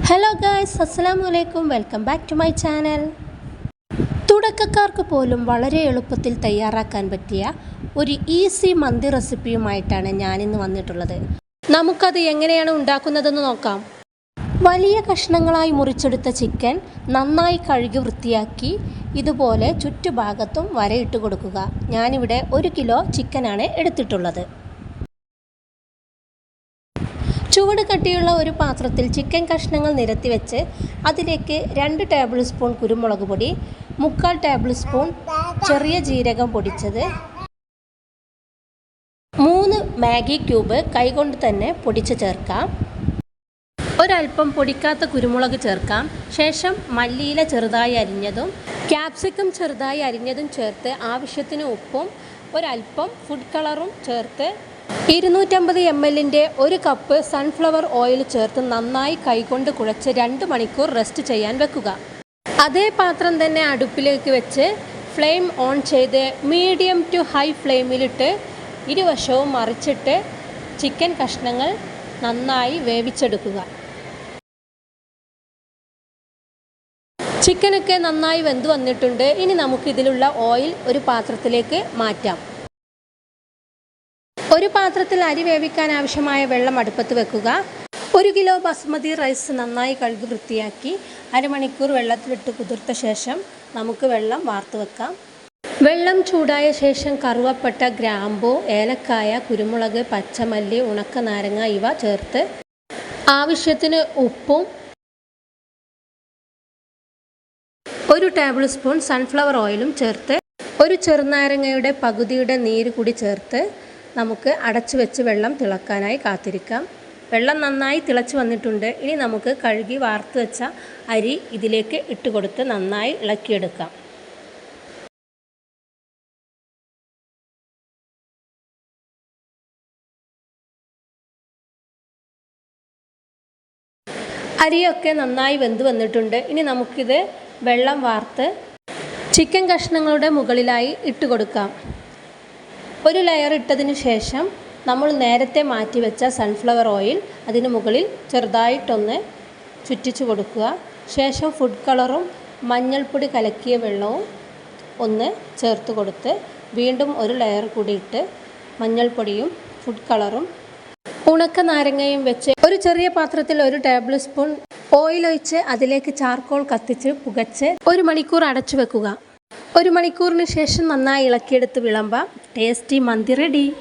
Hello guys അസ്സലാമു അലൈക്കും welcome back to my channel തുടക്കക്കാർക്ക് പോലും വളരെ എളുപ്പത്തിൽ തയ്യാറാക്കാൻ പറ്റിയ ഒരു ഈസി മന്തി റെസിപ്പിയുമായിട്ടാണ് ഞാനിന്ന് വന്നിട്ടുള്ളത്. നമുക്കത് എങ്ങനെയാണ് ഉണ്ടാക്കുന്നതെന്ന് നോക്കാം. വലിയ കഷ്ണങ്ങളായി മുറിച്ചെടുത്ത ചിക്കൻ നന്നായി കഴുകി വൃത്തിയാക്കി ഇതുപോലെ ചുറ്റുഭാഗത്തും വരയിട്ട് കൊടുക്കുക. ഞാനിവിടെ ഒരു കിലോ ചിക്കനാണ് എടുത്തിട്ടുള്ളത്. ചുവട് കട്ടിയുള്ള ഒരു പാത്രത്തിൽ ചിക്കൻ കഷ്ണങ്ങൾ നിരത്തി വെച്ച് അതിലേക്ക് രണ്ട് ടേബിൾ സ്പൂൺ കുരുമുളക് പൊടി മുക്കാൽ ടേബിൾ സ്പൂൺ ചെറിയ ജീരകം പൊടിച്ചത് മൂന്ന് മാഗി ക്യൂബ് കൈകൊണ്ട് തന്നെ പൊടിച്ച് ചേർക്കാം. ഒരൽപ്പം പൊടിക്കാത്ത കുരുമുളക് ചേർക്കാം. ശേഷം മല്ലിയില ചെറുതായി അരിഞ്ഞതും ക്യാപ്സിക്കം ചെറുതായി അരിഞ്ഞതും ചേർത്ത് ആവശ്യത്തിന് ഉപ്പും ഒരൽപ്പം ഫുഡ് കളറും ചേർത്ത് ഇരുന്നൂറ്റമ്പത് എം എല്ലിന്റെ ഒരു കപ്പ് സൺഫ്ലവർ ഓയിൽ ചേർത്ത് നന്നായി കൈകൊണ്ട് കുഴച്ച് രണ്ട് മണിക്കൂർ റെസ്റ്റ് ചെയ്യാൻ വെക്കുക. അതേ പാത്രം തന്നെ അടുപ്പിലേക്ക് വെച്ച് ഫ്ലെയിം ഓൺ ചെയ്ത് മീഡിയം ടു ഹൈ ഫ്ലെയിമിലിട്ട് ഇരുവശവും മറിച്ചിട്ട് ചിക്കൻ കഷ്ണങ്ങൾ നന്നായി വേവിച്ചെടുക്കുക. ചിക്കനൊക്കെ നന്നായി വെന്ത് വന്നിട്ടുണ്ട്. ഇനി നമുക്കിതിലുള്ള ഓയിൽ ഒരു പാത്രത്തിലേക്ക് മാറ്റാം. ഒരു പാത്രത്തിൽ അരി വേവിക്കാൻ ആവശ്യമായ വെള്ളം അടുപ്പത്ത് വെക്കുക. ഒരു കിലോ ബസ്മതി റൈസ് നന്നായി കഴുകി വൃത്തിയാക്കി അരമണിക്കൂർ വെള്ളത്തിലിട്ട് കുതിർത്ത ശേഷം നമുക്ക് വെള്ളം വാർത്ത് വെക്കാം. വെള്ളം ചൂടായ ശേഷം കറുവപ്പെട്ട ഗ്രാമ്പൂ ഏലക്കായ കുരുമുളക് പച്ചമല്ലി ഉണക്ക നാരങ്ങ ഇവ ചേർത്ത് ആവശ്യത്തിന് ഉപ്പും ഒരു ടേബിൾ സ്പൂൺ സൺഫ്ലവർ ഓയിലും ചേർത്ത് ഒരു ചെറുനാരങ്ങയുടെ പകുതിയുടെ നീര് കൂടി ചേർത്ത് നമുക്ക് അടച്ചു വെച്ച് വെള്ളം തിളക്കാനായി കാത്തിരിക്കാം. വെള്ളം നന്നായി തിളച്ച് വന്നിട്ടുണ്ട്. ഇനി നമുക്ക് കഴുകി വാർത്ത് വെച്ച അരി ഇതിലേക്ക് ഇട്ട് കൊടുത്ത് നന്നായി ഇളക്കിയെടുക്കാം. അരിയൊക്കെ നന്നായി വെന്ത് വന്നിട്ടുണ്ട്. ഇനി നമുക്കിത് വെള്ളം വാർത്ത് ചിക്കൻ കഷ്ണങ്ങളുടെ മുകളിലായി ഇട്ട് കൊടുക്കാം ഒരു ലെയർ ഇട്ടതിന് ശേഷം നമ്മൾ നേരത്തെ മാറ്റി വെച്ച സൺഫ്ലവർ ഓയിൽ അതിന് മുകളിൽ ചെറുതായിട്ടൊന്ന് ചുറ്റിച്ചു കൊടുക്കുക. ശേഷം ഫുഡ് കളറും മഞ്ഞൾപ്പൊടി കലക്കിയ വെള്ളവും ഒന്ന് ചേർത്ത് കൊടുത്ത് വീണ്ടും ഒരു ലെയർ കൂടി ഇട്ട് മഞ്ഞൾപ്പൊടിയും ഫുഡ് കളറും ഉണക്ക നാരങ്ങയും വെച്ച് ഒരു ചെറിയ പാത്രത്തിൽ ഒരു ടേബിൾ സ്പൂൺ ഓയിൽ ഒഴിച്ച് അതിലേക്ക് ചാർക്കോൾ കത്തിച്ച് പുകച്ച് ഒരു മണിക്കൂർ അടച്ചു വെക്കുക. ഒരു മണിക്കൂറിന് ശേഷം നന്നായി ഇളക്കിയെടുത്ത് വിളമ്പാം. ടേസ്റ്റി മന്തി റെഡി.